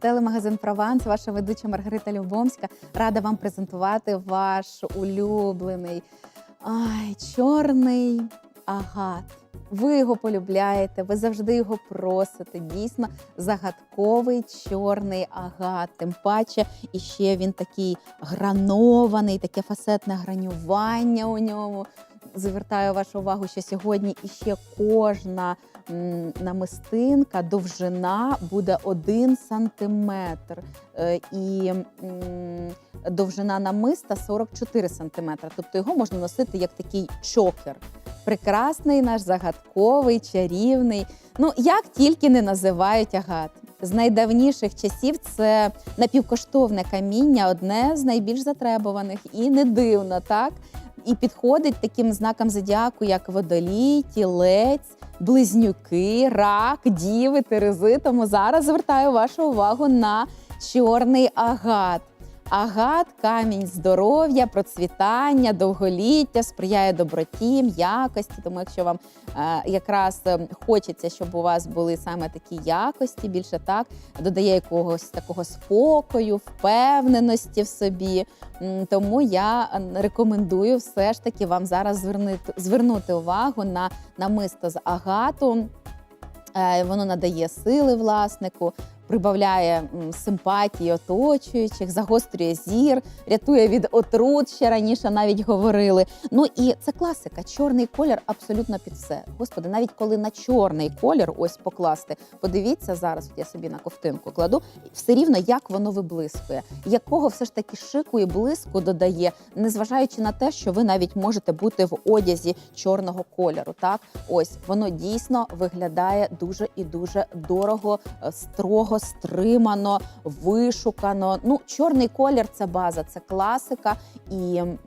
Телемагазин Прованс, ваша ведуча Маргарита Любомська. Рада вам презентувати ваш улюблений ай, чорний агат. Ви його полюбляєте, ви завжди його просите. Дійсно, загадковий чорний агат. Тим паче, і ще він такий гранований, таке фасетне гранювання у ньому. Звертаю вашу увагу, що сьогодні іще кожна намистинка, довжина буде один сантиметр. Е, І довжина намиста 44 сантиметра. Тобто його можна носити як такий чокер. Прекрасний наш загадковий, чарівний. Ну, як тільки не називають агат. З найдавніших часів це напівкоштовне каміння, одне з найбільш затребуваних. І не дивно, так? І підходить таким знакам зодіаку, як водолій, тілець, близнюки, рак, діви, терези. Тому зараз звертаю вашу увагу на чорний агат. Агат, камінь здоров'я, процвітання, довголіття, сприяє доброті, м'якості. Тому, якщо вам е, якраз е, хочеться, щоб у вас були саме такі якості, більше так додає якогось такого спокою, впевненості в собі. Тому я е, рекомендую все ж таки вам зараз звернути, звернути увагу на намисто з агату. Е, Воно надає сили власнику, прибавляє симпатії оточуючих, загострює зір, рятує від отрут, ще раніше навіть говорили. Ну і це класика. Чорний колір абсолютно під все. Господи, навіть коли на чорний колір ось покласти, подивіться зараз. Я собі на ковтинку кладу, все рівно як воно виблискує, якого все ж таки шику і блиску додає, незважаючи на те, що ви навіть можете бути в одязі чорного кольору. Так, ось воно дійсно виглядає дуже і дуже дорого, е, строго, стримано, вишукано. Ну, чорний колір це база, це класика, і м,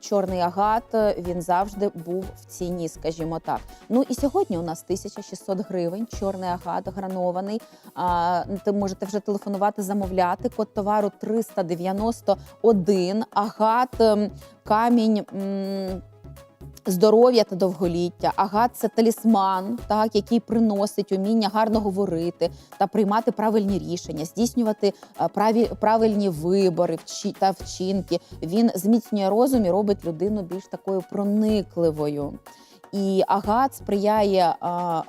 чорний агат е, він завжди був в ціні, скажімо так. Ну і сьогодні у нас 1600 гривень. Чорний агат гранований. А, ти можете вже телефонувати, замовляти. Код товару 391. Агат, ем, камінь. м, Здоров'я та довголіття, агат це талісман, так який приносить уміння гарно говорити та приймати правильні рішення, здійснювати е, праві, правильні вибори та вчинки. Він зміцнює розум і робить людину більш такою проникливою. І агат сприяє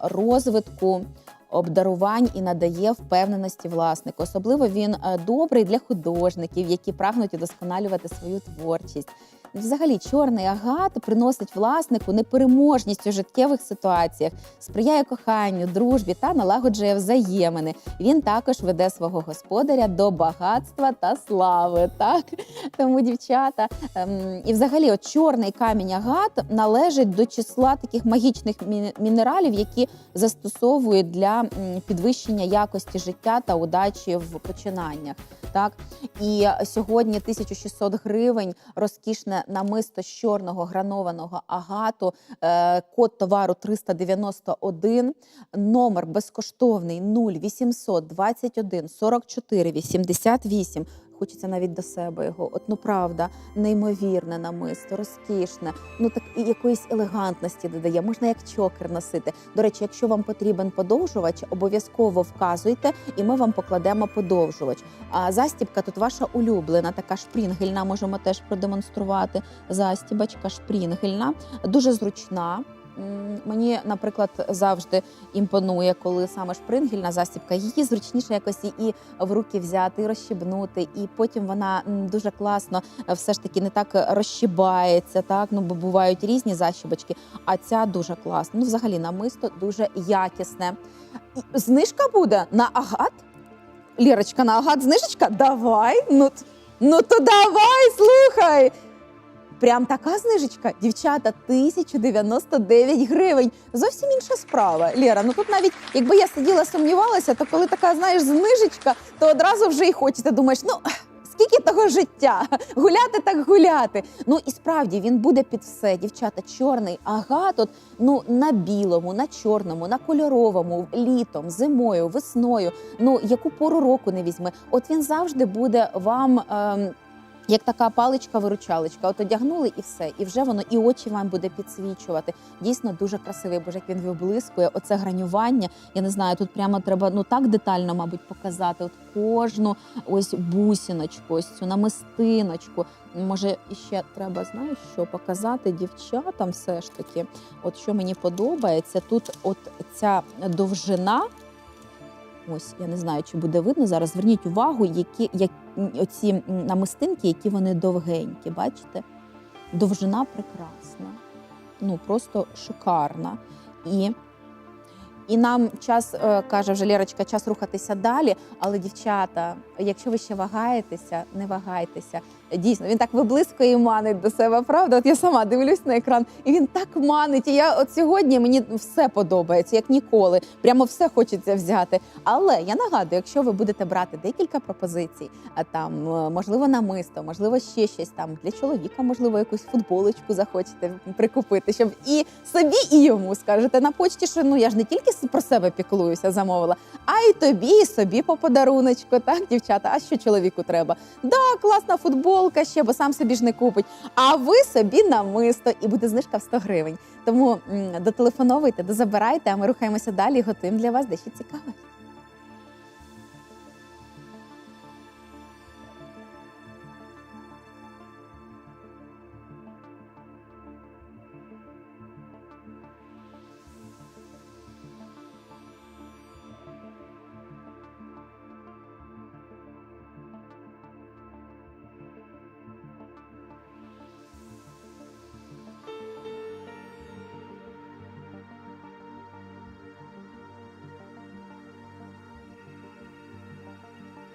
розвитку. Обдарувань і надає впевненості власнику. Особливо він е, добрий для художників, які прагнуть удосконалювати свою творчість. Взагалі, чорний агат приносить власнику непереможність у життєвих ситуаціях, сприяє коханню, дружбі та налагоджує взаємини. Він також веде свого господаря до багатства та слави. Так тому, дівчата, ем, і взагалі, от чорний камінь агат належить до числа таких магічних мінералів, які застосовують для підвищення якості життя та удачі в починаннях. Так і сьогодні 1600 гривень розкішне намисто з чорного гранованого агату, е, код товару 391, номер безкоштовний 0800 21 44 88. Хочеться навіть до себе його. От ну правда, неймовірне намисто, розкішне. Ну так і якоїсь елегантності додає. Можна як чокер носити. До речі, якщо вам потрібен подовжувач, обов'язково вказуйте, і ми вам покладемо подовжувач. А застібка тут ваша улюблена, така шпрінгельна. Можемо теж продемонструвати. Застібочка шпрінгельна, дуже зручна. Мені, наприклад, завжди імпонує, коли саме шпрингельна застібка. Її зручніше якось і- і в руки взяти, і розщібнути, і потім вона дуже класно е, все ж таки не так розщібається, так ну бо бувають різні защібочки, а ця дуже класна. Ну, взагалі, намисто дуже якісне. Знижка буде на агат. Лірочка, на агат знижечка? Давай. Ну, ну то давай, слухай. Прям така знижечка, дівчата, 1099 гривень. Зовсім інша справа. Лєра, ну тут навіть якби я сиділа, сумнівалася, то коли така, знаєш, знижечка, то одразу вже і хочеться. Думаєш, ну скільки того життя? Гуляти так гуляти. Ну і справді він буде під все. Дівчата, чорний агат, от, ну на білому, на чорному, на кольоровому, літом, зимою, весною. Ну яку пору року не візьми. От він завжди буде вам. Ем, Як така паличка-виручалочка, от одягнули і все, і вже воно і очі вам буде підсвічувати. Дійсно дуже красивий, боже, як він виблискує. Оце гранювання. Я не знаю, тут прямо треба ну так детально, мабуть, показати. От кожну ось бусіночку, ось цю намистиночку. Може, іще треба, знаєш, що показати дівчатам все ж таки. От що мені подобається, тут от ця довжина. Ось я не знаю, чи буде видно зараз. Зверніть увагу, які як оці намистинки, які вони довгенькі. Бачите? Довжина прекрасна, ну просто шикарна. І, і нам час е, каже вже Лєрочка, час рухатися далі. Але дівчата, якщо ви ще вагаєтеся, не вагайтеся. Дійсно, він так виблискує і манить до себе. Правда, от я сама дивлюсь на екран, і він так манить. І я от сьогодні мені все подобається, як ніколи. Прямо все хочеться взяти. Але я нагадую, якщо ви будете брати декілька пропозицій, а там е, можливо намисто, можливо, ще щось там для чоловіка, можливо, якусь футболочку захочете прикупити, щоб і собі, і йому скажете на почті, що ну я ж не тільки про себе піклуюся, замовила, а й тобі, і собі по подаруночку. Так, дівчата, а що чоловіку треба? Да, класна футболка ще, бо сам собі ж не купить. А ви собі намисто, і буде знижка в 100 гривень. Тому м, дотелефоновуйте, дозабирайте, а ми рухаємося далі. і Готуємо для вас дещо цікаве.